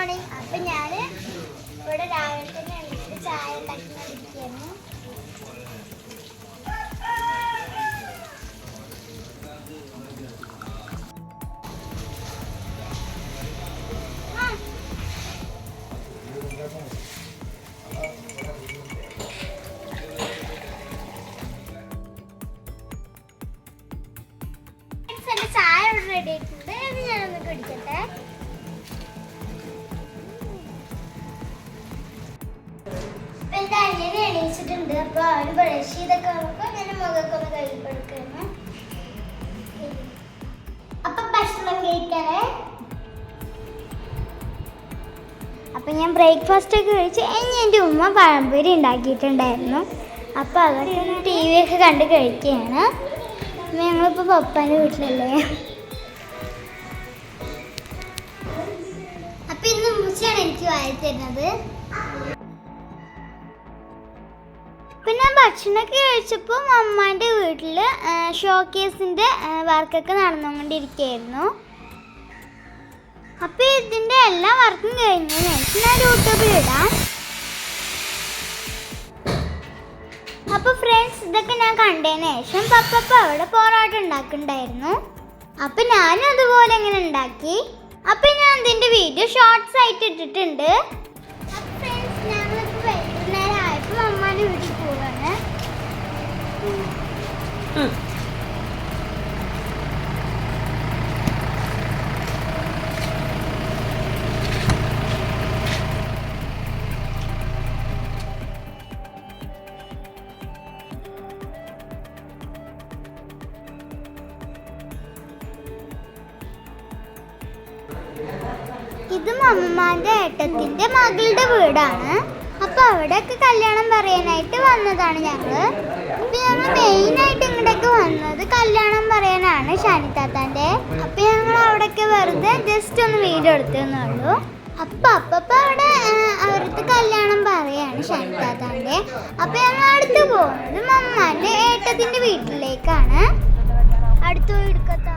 Morning അപ്പൊ ഞാൻ ഇവിടെ രാവിലെ തന്നെ എണീറ്റ് ചായ ഉണ്ടാക്കിക്കൊണ്ടിരിക്കുന്നു ചായ ഇവിടെ റെഡി ആയിട്ടുണ്ട്. ഞാനൊന്ന് കുടിക്കട്ടെ. എന്റെ അനിയനെ എണീച്ചിട്ടുണ്ട്. അപ്പൊ അവർ ബ്രഷ് ചെയ്തൊക്കെ വന്നപ്പോ ഞാൻ മുഖമൊക്കെ ഒന്ന് കഴുകി കൊടുക്കുന്നു അപ്പൊ ഭക്ഷണം കഴിക്കണേ അപ്പൊ ഞാൻ ബ്രേക്ക്ഫാസ്റ്റ് ഒക്കെ കഴിച്ച് എന്റെ ഉമ്മ പഴംപൊരി ഉണ്ടാക്കിയിട്ടുണ്ടായിരുന്നു. അപ്പൊ അതൊക്കെ ടി വി ഒക്കെ കണ്ട് കഴിക്കുകയാണ്. അപ്പൊ ഞങ്ങളിപ്പോ പപ്പാന്റെ വീട്ടിലല്ലേ? അപ്പൊ ഇന്ന് ഉമ്മച്ചിയാണ് എനിക്ക് വായി തരുന്നത്. പിന്നെ ഭക്ഷണമൊക്കെ കഴിച്ചപ്പോൾ അമ്മാന്റെ വീട്ടിൽ ഷോക്കേസിന്റെ വർക്കൊക്കെ നടന്നുകൊണ്ടിരിക്കുകയായിരുന്നു. അപ്പോൾ ഇതിന്റെ എല്ലാ വർക്കും കഴിഞ്ഞു. ഞാൻ യൂട്യൂബിൽ ഇടാം. അപ്പോൾ ഫ്രണ്ട്സ് ഇതൊക്കെ ഞാൻ കണ്ടതിന് ശേഷം പപ്പപ്പ അവിടെ പൊറോട്ട ഉണ്ടാക്കുന്നുണ്ടായിരുന്നു. അപ്പം ഞാനും അതുപോലെ ഇങ്ങനെ ഉണ്ടാക്കി. അപ്പം ഞാൻ ഇതിന്റെ വീഡിയോ ഷോർട്സ് ആയിട്ട് ഇട്ടിട്ടുണ്ട് അപ്പോൾ ഫ്രണ്ട്സ് ഞങ്ങളിപ്പോൾ വൈകുന്നേരം ആയപ്പോൾ അമ്മാന്റെ വീട്ടിൽ പോവാണ് ഇത് അമ്മമാന്റെ ഏട്ടത്തിന്റെ മകളുടെ വീടാണ്. അപ്പൊ അവിടെയൊക്കെ കല്യാണം പറയാനായിട്ട് വന്നതാണ് ഞങ്ങൾ മെയിൻ ഇങ്ങോട്ടേക്ക് വന്നത് കല്യാണം പറയാനാണ് ഷാനിത്താത്താന്റെ അപ്പൊ ഞങ്ങൾ അവിടെയൊക്കെ വെറുതെ ജസ്റ്റ് ഒന്ന് വീഡിയോ എടുത്തെന്നുള്ളൂ അപ്പം അപ്പൊ അവിടെ അവിടുത്തെ കല്യാണം പറയാണ് ഷാനിത്താത്താന്റെ അപ്പൊ ഞങ്ങൾ അടുത്ത് പോകുന്നത് മമ്മാന്റെ ഏട്ടത്തിന്റെ വീട്ടിലേക്കാണ്. അടുത്ത് പോയി എടുക്കത്ത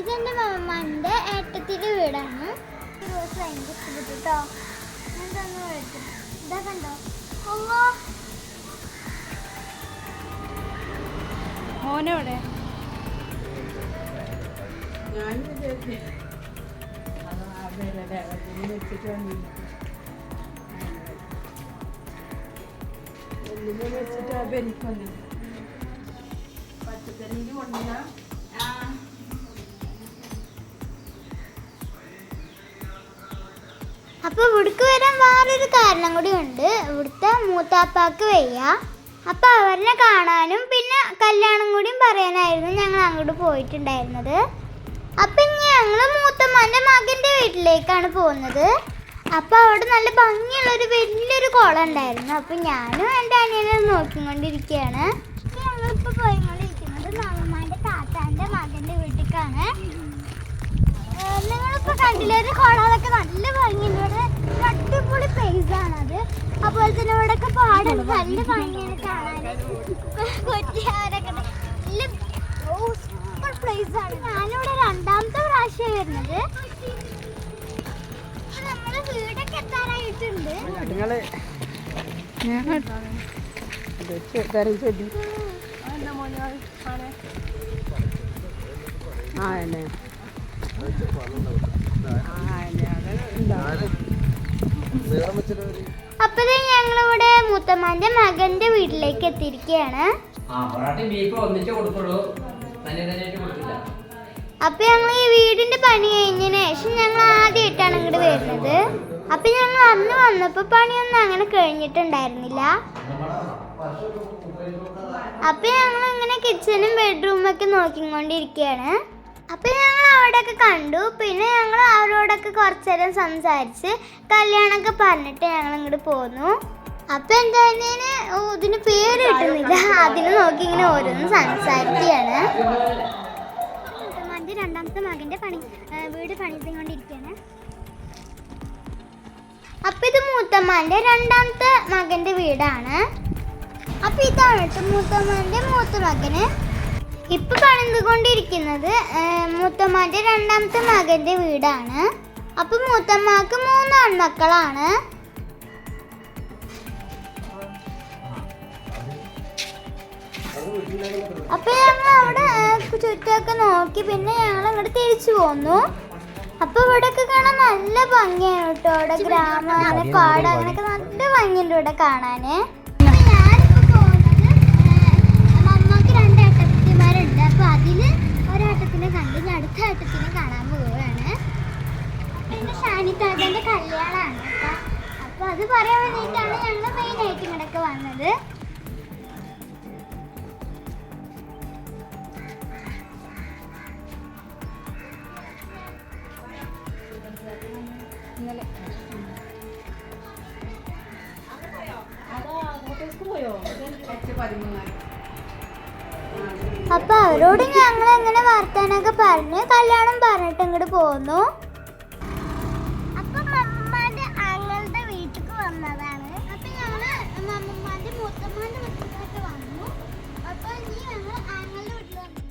ഇതെന്റെ മമ്മാന്റെ ഏട്ടത്തിന്റെ വീടാണ്. ഭയങ്കര ഇതാ കണ്ടോ? അമ്മോ മോനെവിടെ? അപ്പൊ ഇവിടുക്ക് വരാൻ വേറൊരു കാരണം കൂടി ഉണ്ട്. ഇവിടുത്തെ മൂത്താപ്പാക്ക് വയ്യ. അപ്പൊ അവരെ കാണാനും കല്യാണം കൂടിയും പറയാനായിരുന്നു ഞങ്ങൾ അങ്ങോട്ട് പോയിട്ടുണ്ടായിരുന്നത്. അപ്പൊ ഇനി ഞങ്ങൾ മൂത്തമ്മന്റെ മകന്റെ വീട്ടിലേക്കാണ് പോകുന്നത്. അപ്പൊ അവിടെ നല്ല ഭംഗിയുള്ള ഒരു വലിയൊരു കുളം ഉണ്ടായിരുന്നു അപ്പൊ ഞാനും എന്റെ അനിയനെ നോക്കിക്കൊണ്ടിരിക്കുകയാണ്. ഞങ്ങളിപ്പോൾ പോയിക്കൊണ്ടിരിക്കുന്നത് മാമന്മാന്റെ താത്താന്റെ മകന്റെ വീട്ടിലേക്കാണ്. നിങ്ങളിപ്പോൾ നിങ്ങളിപ്പോ കണ്ടില്ലേ? ഒരു കുളമൊക്കെ നല്ല ഭംഗിയുണ്ട്. അടിപൊളി പ്ലേസ് ആണത്. അതുപോലെ തന്നെ ഇവിടെയൊക്കെ പാടുണ്ട് നല്ല ഭംഗിയാണ് കാണാൻ കൊറ്റിയാരൊക്കെ. നല്ല സൂപ്പർ പ്ലേസ് ആണ്. ഞാനിവിടെ രണ്ടാമത്തെ പ്രാവശ്യം വരുന്നത്. നമ്മളെ വീടൊക്കെ ചെടി ആ എന്നെ. ആ എന്നെ. അപ്പതേ ഞങ്ങളിവിടെ മുത്തമ്മാന്റെ മകന്റെ വീട്ടിലേക്ക് എത്തിയിരിക്കുകയാണ് അപ്പൊ ഞങ്ങൾ ഈ വീടിന്റെ പണി കഴിഞ്ഞതിന് ശേഷം ഞങ്ങൾ ആദ്യമായിട്ടാണ് ഇങ്ങോട്ട് വരുന്നത്. അപ്പൊ ഞങ്ങൾ അന്ന് വന്നപ്പോ പണിയൊന്നും അങ്ങനെ കഴിഞ്ഞിട്ടുണ്ടായിരുന്നില്ല. അപ്പൊ ഞങ്ങൾ ഇങ്ങനെ കിച്ചണും ബെഡ്റൂമൊക്കെ നോക്കിക്കൊണ്ടിരിക്കുകയാണ് അപ്പൊ ഞങ്ങൾ അവിടെയൊക്കെ കണ്ടു. പിന്നെ ഞങ്ങൾ അവരോടൊക്കെ കുറച്ചേരം സംസാരിച്ച് കല്യാണമൊക്കെ പറഞ്ഞിട്ട് ഞങ്ങൾ ഇങ്ങോട്ട് പോന്നു. അപ്പൊ എന്തായിരുന്നേന്? ഓ ഇതിന് പേര് കിട്ടുന്നില്ല. അതിന് നോക്കി ഇങ്ങനെ ഓരോന്ന് സംസാരിക്കുകയാണ്. രണ്ടാമത്തെ മകന്റെ പണി വീട് പണിതുകൊണ്ടിരിക്കുകയാണ്. അപ്പൊ ഇത് മൂത്തമ്മാന്റെ രണ്ടാമത്തെ മകന്റെ വീടാണ്. അപ്പൊ ഇതാണ് കേട്ടോ മൂത്തമ്മാന്റെ മൂത്ത മകന്. ഇപ്പൊ പണിതുകൊണ്ടിരിക്കുന്നത് ഏ, മൂത്തമ്മാന്റെ രണ്ടാമത്തെ മകന്റെ വീടാണ്. അപ്പൊ മൂത്തമ്മക്ക് മൂന്ന് ആൺമക്കളാണ്. അപ്പൊ ഞങ്ങൾ അവിടെ ചുറ്റൊക്കെ നോക്കി പിന്നെ ഞങ്ങൾ അങ്ങോട്ട് തിരിച്ചു പോന്നു. അപ്പൊ ഇവിടെയൊക്കെ കാണാൻ നല്ല ഭംഗിയാണ് കേട്ടോ. ഇവിടെ ഗ്രാമം അങ്ങനെ അങ്ങനെയൊക്കെ നല്ല ഭംഗിയുണ്ട് ഇവിടെ കാണാന്. ഏട്ടത്തിനെ കാണാൻ പോവുകയാണ്. പിന്നെ ഷാനി താജന്റെ കല്യാണമാണ് അപ്പൊ അത് പറയാൻ വേണ്ടിയിട്ടാണ് ഞങ്ങൾ മെയിൻ ആയിട്ട് ഇങ്ങോട്ടൊക്കെ വന്നത്. അപ്പൊ അവരോട് ഞങ്ങൾ എങ്ങനെ വർത്താനൊക്കെ പറഞ്ഞ്? കല്യാണം പറഞ്ഞിട്ട് ഇങ്ങോട്ട് പോന്നു. അപ്പൊ വീട്ടിലേക്ക് വന്നതാണ്. അപ്പൊ വീട്ടിലേക്ക് വന്നു. അപ്പോൾ ഇനി ഞങ്ങൾ ആങ്ങളുടെ വീട്ടിൽ വന്നു.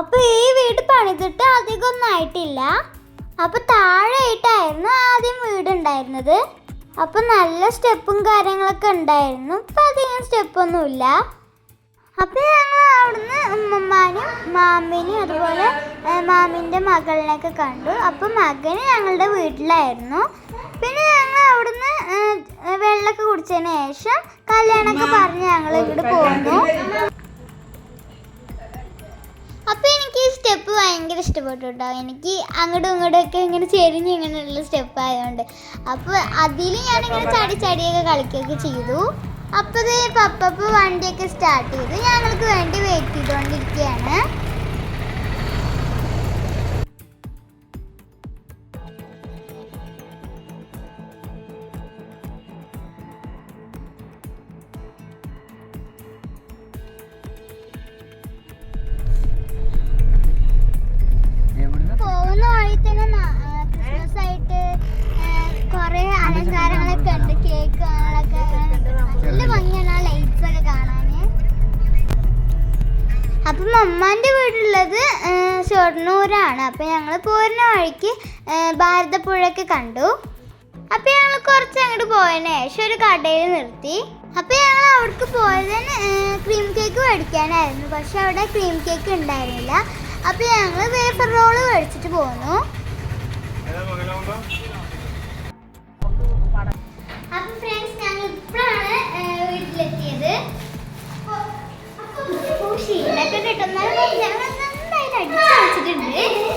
അപ്പോൾ ഈ വീട് പണിതിട്ട് അധികം ഒന്നും ആയിട്ടില്ല. അപ്പൊ താഴെയായിട്ടായിരുന്നു ആദ്യം വീട് ഉണ്ടായിരുന്നത് അപ്പൊ നല്ല സ്റ്റെപ്പും കാര്യങ്ങളൊക്കെ ഉണ്ടായിരുന്നു. ഇപ്പൊ അധികം സ്റ്റെപ്പൊന്നുമില്ല. അപ്പൊ ഞങ്ങൾ അവിടുന്ന് ഉമ്മമാനും മാമിനും അതുപോലെ മാമിന്റെ മാമിന്റെ മകളിനെയൊക്കെ കണ്ടു. അപ്പോൾ മകന് ഞങ്ങളുടെ വീട്ടിലായിരുന്നു. പിന്നെ ഞങ്ങൾ അവിടുന്ന് വെള്ളമൊക്കെ കുടിച്ചതിന് ശേഷം കല്യാണമൊക്കെ പറഞ്ഞ് ഞങ്ങൾ ഇങ്ങോട്ട് പോന്നു. അപ്പോൾ എനിക്ക് ഈ സ്റ്റെപ്പ് ഭയങ്കര ഇഷ്ടപ്പെട്ടു കേട്ടോ എനിക്ക് അങ്ങോട്ടും ഇങ്ങോട്ടും ഒക്കെ ഇങ്ങനെ ചെരിഞ്ഞ് ഇങ്ങനെയുള്ള സ്റ്റെപ്പ് ആയതുകൊണ്ട്. അപ്പൊ അതിൽ ഞാനിങ്ങനെ ചടി ചടിയൊക്കെ കളിക്കുകയൊക്കെ ചെയ്തു. അപ്പൊ ഈ പപ്പപ്പ് വണ്ടിയൊക്കെ സ്റ്റാർട്ട് ചെയ്ത്. ഞങ്ങൾക്ക് വേണ്ടി വെയിറ്റ് ചെയ്തുകൊണ്ടിരിക്കുകയാണ് അപ്പം അമ്മാന്റെ വീടുള്ളത് ഷൊർണൂരാണ്. അപ്പം ഞങ്ങൾ പോരുന്ന വഴിക്ക് ഭാരതപ്പുഴയൊക്കെ കണ്ടു. അപ്പം ഞങ്ങൾ കുറച്ച് അങ്ങോട്ട് പോയതിന് ശേഷം ഒരു കടയിൽ നിർത്തി. അപ്പം ഞങ്ങൾ അവിടേക്ക് പോയതിന് ക്രീം കേക്ക് മേടിക്കാനായിരുന്നു. പക്ഷെ അവിടെ ക്രീം കേക്ക് ഉണ്ടായിരുന്നില്ല. അപ്പം ഞങ്ങൾ വേഫർ റോൾ മേടിച്ചിട്ട് പോന്നു. അപ്പം ഫ്രണ്ട്സ് ഞങ്ങൾ ഇപ്പോഴാണ് വീട്ടിലെത്തിയത്. ഷീലൊക്കെ കിട്ടുന്നത് ഞങ്ങൾ നന്നായിട്ട് അടിച്ചു വെച്ചിട്ടുണ്ട്.